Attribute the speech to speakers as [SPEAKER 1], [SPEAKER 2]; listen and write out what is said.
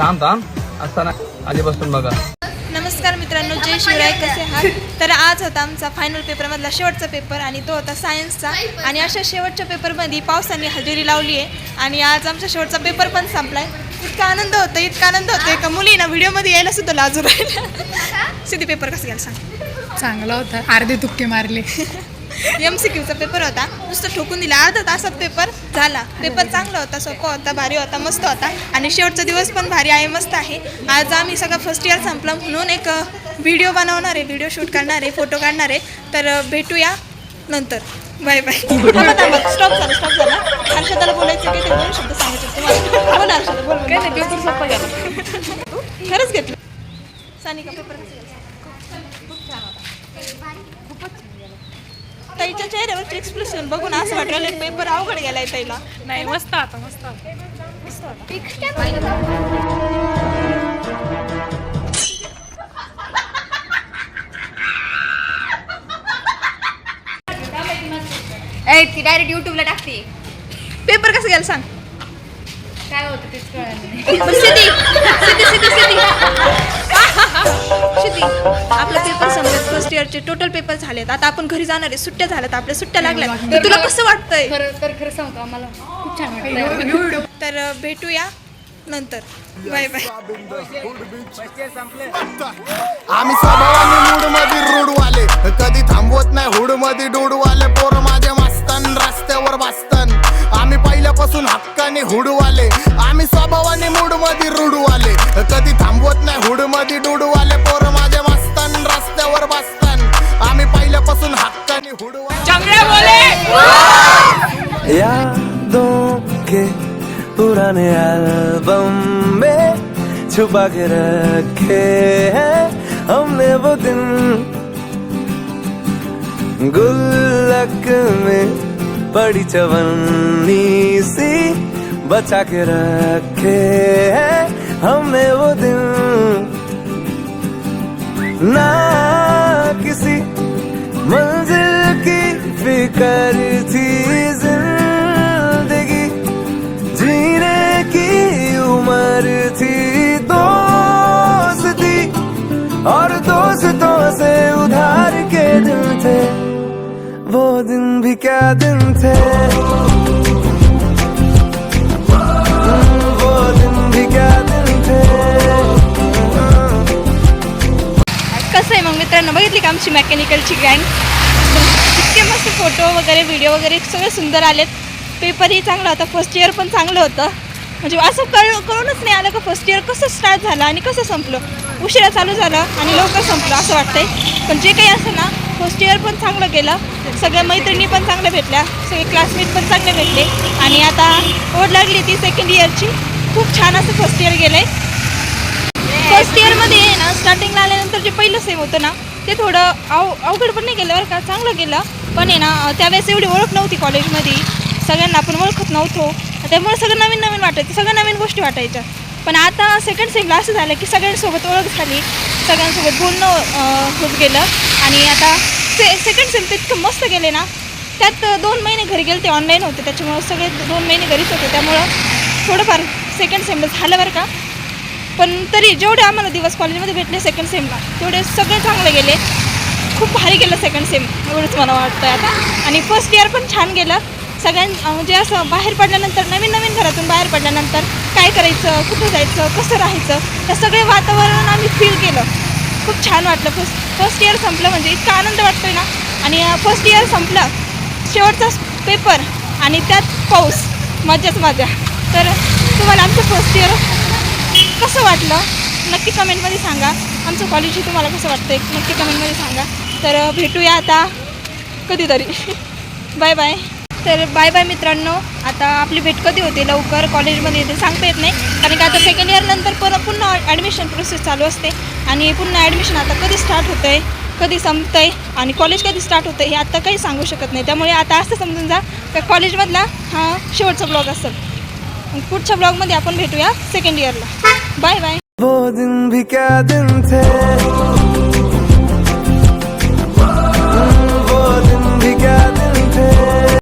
[SPEAKER 1] थांब थांब. असताना आधीपासून बघा.
[SPEAKER 2] नमस्कार मित्रांनो जय शिवराय कसे आहात? तर आज होता आमचा फायनल पेपरमधला शेवटचा पेपर आणि तो होता सायन्सचा आणि अशा शेवटच्या पेपरमध्ये पावसाने हजेरी लावली आहे आणि आज आमचा शेवटचा पेपर पण संपलाय. इतका आनंद होतो इतका आनंद होतोय का मुली ना व्हिडिओमध्ये यायला सुद्धा लाजू राहिल्या सिद्धी पेपर कसं गेला सांग.
[SPEAKER 3] चांगला होता. अर्धे तुक्के मारले.
[SPEAKER 2] एम सी क्यूचा पेपर होता. नुसतं ठोकून दिला. अर्धा तासात पेपर झाला. पेपर चांगला होता सोपा होता भारी होता मस्त होता. आणि शेवटचा दिवस पण भारी आहे मस्त आहे. आज आम्ही सगळं फर्स्ट इयर संपला म्हणून एक व्हिडिओ बनवणार आहे. व्हिडिओ शूट करणार आहे फोटो काढणार आहे. तर भेटूया नंतर. बाय बाय थांबा थांबा. स्टॉप झाला स्टॉप झाला. हर्षदाला बोलायचं काय ते दोन शब्द सांगायचे तुम्हाला. बोल हर्षदा बोल. काय नाही पेपर सोपा गेला. खरंच घेतलं. सानिका पेपर कसं गेला? ताईच्या चेहऱ्यावर एक्सप्रेशन बघून असं वाटलं पेपर अवघड गेलाय ताईला.
[SPEAKER 3] नाही मस्त आता मस्त
[SPEAKER 4] ए ती डायरेक्ट युट्यूबला टाकते.
[SPEAKER 2] पेपर कसं गेला सांग.
[SPEAKER 4] काय होतं तेच कळलं नाही.
[SPEAKER 2] सिद्धी सिद्धी सिद्धी सिद्धी आपला पेपर संपलेत फर्स्ट इयरचे टोटल पेपर झालेत. आता आपण घरी जाणार आहे सुट्ट्या झाल्यात आपल्या सुट्ट्या लागल्यात. तर तुला कसं वाटतंय?
[SPEAKER 4] खरं तर खरं सांगतो आम्हाला? खूप छान वाटतं
[SPEAKER 2] तर भेटूया नंतर. Bye bye.
[SPEAKER 5] आम्ही स्वभावाने मूडमध्ये रूडवाले. कधी थांबवत नाही हुडमध्ये डुडवाले. पोर माझे मस्तन डुडवाले पोर माझे मस्तन रस्त्यावर बसतन. आम्ही पहिल्यापासून हक्काने हुडवाले
[SPEAKER 6] यादों के पुराने एल्बम में छुपा के रखे हैं हमने वो दिन। गुल्लक में पड़ी चवन्नी सी बचा के रखे हैं हमने वो दिन। ना किसी मंजिल की फिकर थी जिंदगी। जीने की उम्र थी दोस्ती और दोस्तों से उधार के दिन थे। वो दिन भी क्या दिन
[SPEAKER 2] आमची मेकॅनिकलची गँग इतके मस्त फोटो वगैरे व्हिडिओ वगैरे सगळे सुंदर आलेत. पेपरही चांगला होता फर्स्ट इयर पण चांगलं होतं. म्हणजे असं कळ कळूनच नाही आलं का फर्स्ट इयर कसं स्टार्ट झालं आणि कसं संपलं. उशिरा चालू झालं आणि लवकर संपलं असं वाटतंय. पण जे काही असं ना फर्स्ट इयर पण चांगलं गेलं. सगळ्या मैत्रिणी पण चांगल्या भेटल्या. सगळे क्लासमेट पण चांगले भेटले. आणि आता ओढ लागली ती सेकंड इयरची खूप छान असं फर्स्ट इयर गेलं आहे फर्स्ट इयरमध्ये ना स्टार्टिंगला आल्यानंतर जे पहिलं सेम होतं ना ते थोडं अव अवघड पण नाही गेलं बरं का चांगलं गेलं. पण आहे ना त्यावेळेस एवढी ओळख नव्हती कॉलेजमध्ये. सगळ्यांना आपण ओळखत नव्हतो. त्यामुळे सगळं नवीन नवीन वाटायचं सगळ्या नवीन गोष्टी वाटायच्या. पण आता सेकंड सेमला असं झालं की सगळ्यांसोबत ओळख झाली. सगळ्यांसोबत बोलणं होत गेलं. आणि आता से सेकंड सेम तर इतकं मस्त गेले ना. त्यात दोन महिने घरी गेले ते ऑनलाईन होते. त्याच्यामुळं सगळे दोन महिने घरीच होते. त्यामुळं थोडंफार सेकंड सेमला झालं बरं का. पण तरी जेवढे आम्हाला दिवस कॉलेजमध्ये भेटले सेकंड सेमला तेवढे सगळे चांगले गेले. खूप भारी गेलं सेकंड सेम एवढंच मला वाटतं आता. आणि फर्स्ट इयर पण छान गेलं. सगळ्यां म्हणजे असं बाहेर पडल्यानंतर नवीन नवीन घरातून बाहेर पडल्यानंतर काय करायचं कुठं जायचं कसं राहायचं हे सगळे वातावरण आम्ही फील केलं. खूप छान वाटलं. फर्स्ट फर्स्ट इयर संपलं म्हणजे इतका आनंद वाटतोय ना. आणि फर्स्ट इयर संपलं शेवटचा पेपर आणि त्यात पाऊस मजाच मजा तर तुम्हाला आमचं फर्स्ट इयर कसं वाटलं? नक्की कमेंटमध्ये सांगा. आमचं कॉलेजही तुम्हाला कसं वाटतं नक्की कमेंटमध्ये सांगा. तर भेटूया आता कधीतरी. बाय बाय तर बाय बाय मित्रांनो. आता आपली भेट कधी होते? लवकर कॉलेजमध्ये येते सांगता येत नाही. कारण की आता सेकंड इयरनंतर पर पुन्हा ॲडमिशन प्रोसेस चालू असते. आणि पुन्हा ॲडमिशन आता कधी स्टार्ट होतं आहे कधी संपतं आहे आणि कॉलेज कधी स्टार्ट होतं हे आत्ता काही सांगू शकत नाही. त्यामुळे आता असं समजून जा. का कॉलेजमधला हा शेवटचा ब्लॉग असेल. पुढच्या ब्लॉगमध्ये आपण भेटूया सेकंड इयरला बाय बाय
[SPEAKER 6] वो दिन भी क्या दिन थे?